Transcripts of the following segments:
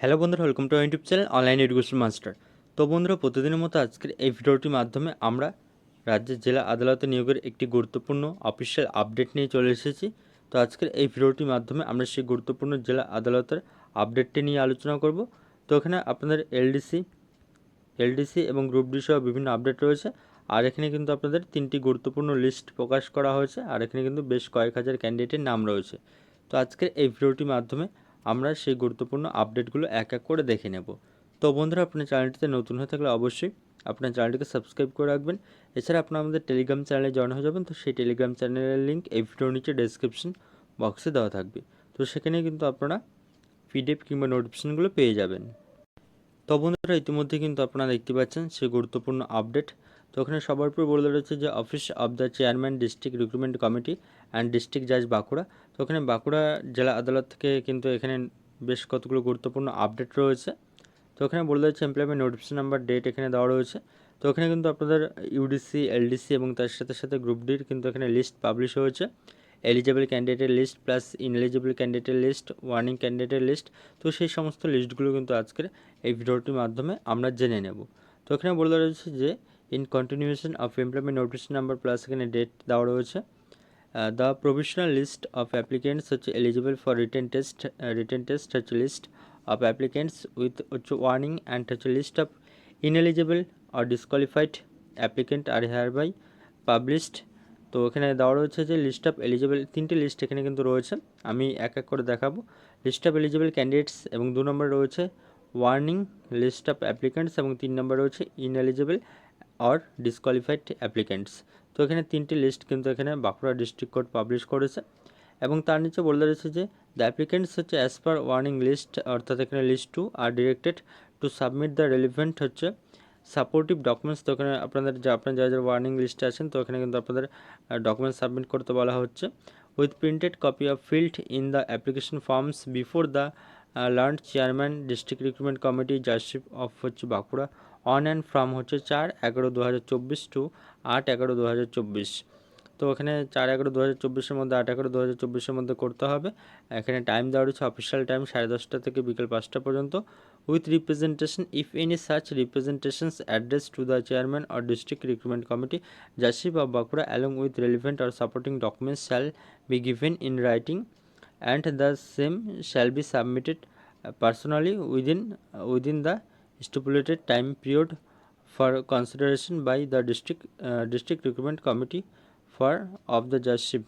Hello বন্ধুরা welcome to YouTube channel online education master তো বন্ধুরা, প্রতিদিনের মতো আজকের এই ভিডিওটির মাধ্যমে আমরা রাজ্যের জেলা আদালতে নিয়োগের একটি গুরুত্বপূর্ণ অফিসিয়াল আপডেট নিয়ে চলে এসেছি। তো আজকের এই ভিডিওটির মাধ্যমে আমরা সেই গুরুত্বপূর্ণ জেলা আদালতের আপডেটটি নিয়ে আলোচনা করব। তো এখানে আপনাদের এলডিসি এলডিসি এবং গ্রুপ ডি সহ বিভিন্ন আপডেট রয়েছে। আর এখানে কিন্তু আপনাদের তিনটি গুরুত্বপূর্ণ লিস্ট প্রকাশ করা হয়েছে। আর এখানে কিন্তু বেশ কয়েক হাজার ক্যান্ডিডেটের নাম রয়েছে। তো আজকের এই ভিডিওটির মাধ্যমে আমরা সেই গুরুত্বপূর্ণ আপডেটগুলো এক এক করে দেখে নেব। তো বন্ধুরা, আপনার চ্যানেলটিতে নতুন হয়ে থাকলে অবশ্যই আপনার চ্যানেলটিকে সাবস্ক্রাইব করে রাখবেন। এছাড়া আপনার আমাদের টেলিগ্রাম চ্যানেলে জয়েন হয়ে যাবেন, তো সেই টেলিগ্রাম চ্যানেলের লিঙ্ক এই ভিডিওর নিচে ডেসক্রিপশন বক্সে দেওয়া থাকবে। তো সেখানে কিন্তু আপনারা পিডিএফ কিংবা নোটিফিকেশনগুলো পেয়ে যাবেন। তো বন্ধুরা, ইতিমধ্যে কিন্তু আপনারা দেখতে পাচ্ছেন সেই গুরুত্বপূর্ণ আপডেট তো ওখানে সবার উপর বলে রয়েছে যে office of the chairman district recruitment committee and district জাজ বাঁকুড়া। তো ওখানে বাঁকুড়া জেলা আদালত থেকে কিন্তু এখানে বেশ কতগুলো গুরুত্বপূর্ণ আপডেট রয়েছে। তো ওখানে বলে রয়েছে এমপ্লয়মেন্ট নোটিফিকেশন নাম্বার ডেট এখানে দেওয়া রয়েছে। তো ওখানে কিন্তু আপনাদের ইউডিসি এলডিসি এবং তার সাথে সাথে গ্রুপ ডির কিন্তু এখানে লিস্ট পাবলিশ হয়েছে। এলিজেবল ক্যান্ডিডেটের লিস্ট প্লাস ইনএলিজেবল ক্যান্ডিডেটের লিস্ট ওয়ার্নিং ক্যান্ডিডেটের লিস্ট তো সেই সমস্ত লিস্টগুলো কিন্তু আজকের এই ভিডিওটির মাধ্যমে আমরা জেনে নেব। তো এখানে বলে রয়েছে যে in continuation of employment notice number plus এখানে ডেট দেওয়া রয়েছে। The provisional list of applicants হচ্ছে eligible for written test written test হচ্ছে লিস্ট অফ অ্যাপ্লিকেন্টস উইথ হচ্ছে ওয়ার্নিং অ্যান্ড হচ্ছে list of ineligible or disqualified applicant are hereby published তো এখানে দেওয়া রয়েছে যে লিস্ট অফ এলিজিবল তিনটে লিস্ট এখানে কিন্তু রয়েছে। আমি এক এক করে দেখাবো। লিস্ট অফ এলিজিবল ক্যান্ডিডেটস এবং দু নম্বর রয়েছে ওয়ার্নিং লিস্ট অফ অ্যাপ্লিকেন্টস এবং তিন নম্বর রয়েছে ইনএলিজিবল অর ডিসকোয়ালিফাইড অ্যাপ্লিকেন্টস তো এখানে তিনটি লিস্ট কিন্তু এখানে বাঁকুড়া ডিস্ট্রিক্ট কোর্ট পাবলিশ করেছে এবং তার নিচে বলে রয়েছে যে দ্য অ্যাপ্লিকেন্টস হচ্ছে অ্যাজ পার ওয়ার্নিং লিস্ট অর্থাৎ এখানে list two are directed to submit the relevant হচ্ছে সাপোর্টিভ ডকুমেন্টস তো এখানে আপনাদের যা, আপনার যারা যারা ওয়ার্নিং লিস্টে আছেন, তো এখানে কিন্তু আপনাদের ডকুমেন্টস সাবমিট করতে বলা হচ্ছে। With printed copy of filled in the application forms before the learn chairman district recruitment committee judgeship of হচ্ছে বাঁকুড়া। অন অ্যান্ড ফ্রম হচ্ছে চার, এগারো দু হাজার চব্বিশ টু আট এগারো দু হাজার চব্বিশ। তো এখানে চার এগারো দু হাজার চব্বিশের মধ্যে, আট এগারো দু হাজার চব্বিশের মধ্যে করতে হবে। এখানে টাইম দেওয়া রয়েছে অফিসিয়াল টাইম সাড়ে দশটা থেকে বিকেল পাঁচটা পর্যন্ত। With representation if any such representations address to the chairman or district recruitment committee judgeship of Bankura along with relevant or supporting documents shall be given in writing and the same shall be submitted personally within within the stipulated time period for consideration by the district uh, district recruitment committee for of the judgeship.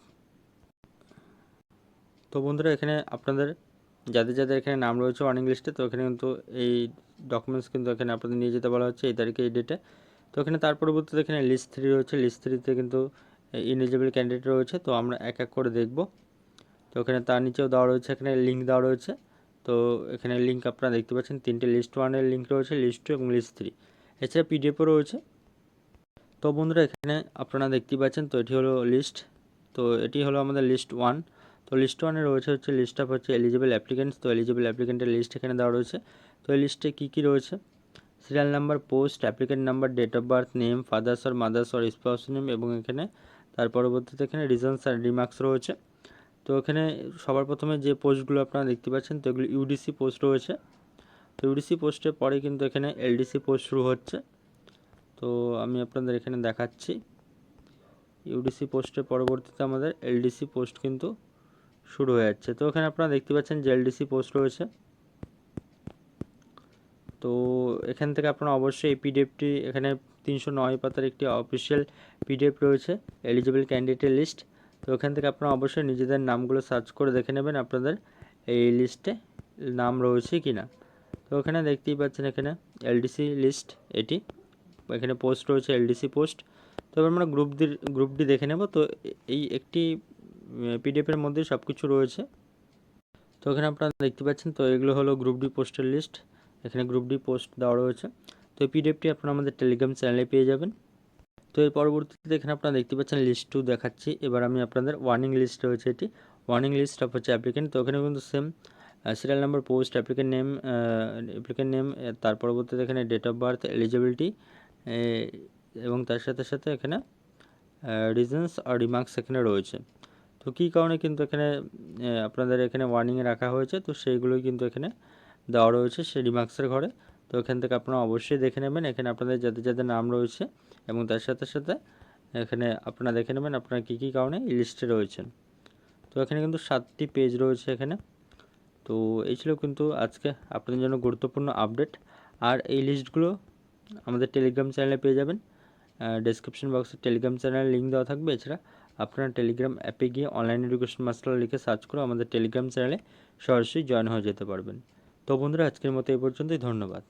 তো বন্ধুরা এখানে আপনাদের যাদের যাদের এখানে নাম রয়েছে warning লিস্টে তো এখানে কিন্তু এই ডকুমেন্টস কিন্তু এখানে আপনাদের নিয়ে যেতে বলা হচ্ছে এই তারিখে এই ডেটে তো এখানে তার পরবর্তীতে এখানে লিস্ট থ্রি রয়েছে। লিস্ট থ্রিতে কিন্তু ইনএলিজিবল ক্যান্ডিডেট রয়েছে। তো আমরা এক এক করে দেখব। তো এখানে তার নিচেও দেওয়া রয়েছে, এখানে লিঙ্ক দেওয়া রয়েছে। তো এখানে লিঙ্ক আপনারা দেখতে পাচ্ছেন, তিনটে লিস্ট ওয়ানের লিঙ্ক রয়েছে লিস্ট টু এবং লিস্ট থ্রি এছাড়া পিডিএফও রয়েছে। তো বন্ধুরা, এখানে আপনারা দেখতে পাচ্ছেন, তো এটি হলো লিস্ট তো এটি হলো আমাদের লিস্ট ওয়ান তো লিস্ট ওয়ানে রয়েছে হচ্ছে লিস্ট অফ হচ্ছে এলিজিবল অ্যাপ্লিকেন্টস তো এলিজিবল অ্যাপ্লিকেন্টের লিস্ট এখানে দেওয়া রয়েছে। তো এই লিস্টে কী কী রয়েছে? Serial number post applicant number date of birth name father's or mother's or spouse name এবং এখানে তার পরবর্তীতে এখানে রিজনস আর রিমার্কস রয়েছে। তো এখানে সবার প্রথমে যে পোস্টগুলো আপনারা দেখতে পাচ্ছেন, তো এগুলো ইউডিসি পোস্ট রয়েছে। তো ইউডিসি পোস্টের পরে কিন্তু এখানে এলডিসি পোস্ট শুরু হচ্ছে। তো আমি আপনাদের এখানে দেখাচ্ছি। ইউডিসি পোস্টের পরবর্তীতে আমাদের এলডিসি পোস্ট কিন্তু শুরু হয়ে যাচ্ছে। তো এখানে আপনারা দেখতে পাচ্ছেন যে এলডিসি পোস্ট রয়েছে। তো এখান থেকে আপনারা অবশ্যই এই পিডিএফটি এখানে তিনশো নয় পাতার একটি অফিসিয়াল পিডিএফ রয়েছে। এলিজিবল ক্যান্ডিডেটের লিস্ট তো ওখান থেকে আপনারা অবশ্যই নিজেদের নামগুলো সার্চ করে দেখে নেবেন আপনাদের এই লিস্টে নাম রয়েছে কি না তো ওখানে দেখতেই পাচ্ছেন এখানে এলডিসি লিস্ট এটি। এখানে পোস্ট রয়েছে এলডিসি পোস্ট তো এবার আমরা গ্রুপ ডি গ্রুপ ডি দেখে নেব। তো এই একটি পিডিএফের মধ্যে সব কিছু রয়েছে। তো এখানে আপনারা দেখতে পাচ্ছেন, তো এগুলো হলো গ্রুপ ডি পোস্টের লিস্ট এখানে গ্রুপ ডি পোস্ট দেওয়া রয়েছে। তো পিডিএফটি আপনারা আমাদের টেলিগ্রাম চ্যানেলে পেয়ে যাবেন। তো এর পরবর্তীতে এখানে আপনারা দেখতে পাচ্ছেন লিস্ট দেখাচ্ছি। এবার আমি আপনাদের ওয়ার্নিং লিস্ট রয়েছে এটি। ওয়ার্নিং লিস্ট অফ হচ্ছে অ্যাপ্লিকেন্ট তো ওখানে কিন্তু same serial number post applicant name applicant name তার পরবর্তীতে এখানে ডেট অফ বার্থ এলিজিবিলিটি এবং তার সাথে সাথে এখানে রিজনস আর রিমার্কস এখানে রয়েছে। তো কী কারণে কিন্তু এখানে আপনাদের এখানে ওয়ার্নিংয়ে রাখা হয়েছে? তো সেইগুলোই কিন্তু এখানে দেওয়া রয়েছে সেই রিমার্কসের ঘরে। তো এখান থেকে আপনারা অবশ্যই দেখে নেবেন। এখানে আপনাদের যাদের যাদের নাম রয়েছে এবং তার সাথে সাথে এখানে আপনারা দেখে নেবেন আপনারা কী কী কারণে লিস্টে রয়েছেন। তো এখানে কিন্তু সাতটি পেজ রয়েছে এখানে। তো এই ছিল কিন্তু আজকে আপনাদের জন্য গুরুত্বপূর্ণ আপডেট আর এই লিস্টগুলো আমাদের টেলিগ্রাম চ্যানেলে পেয়ে যাবেন। ডেসক্রিপশন বক্সে টেলিগ্রাম চ্যানেলের লিঙ্ক দেওয়া থাকবে। এছাড়া আপনারা টেলিগ্রাম অ্যাপে গিয়ে অনলাইন এডুকেশন মাস্টার লিখে সার্চ করে আমাদের টেলিগ্রাম চ্যানেলে সরাসরি জয়েন হয়ে যেতে পারবেন। তো বন্ধুরা আজকের মতো এই পর্যন্তই। ধন্যবাদ।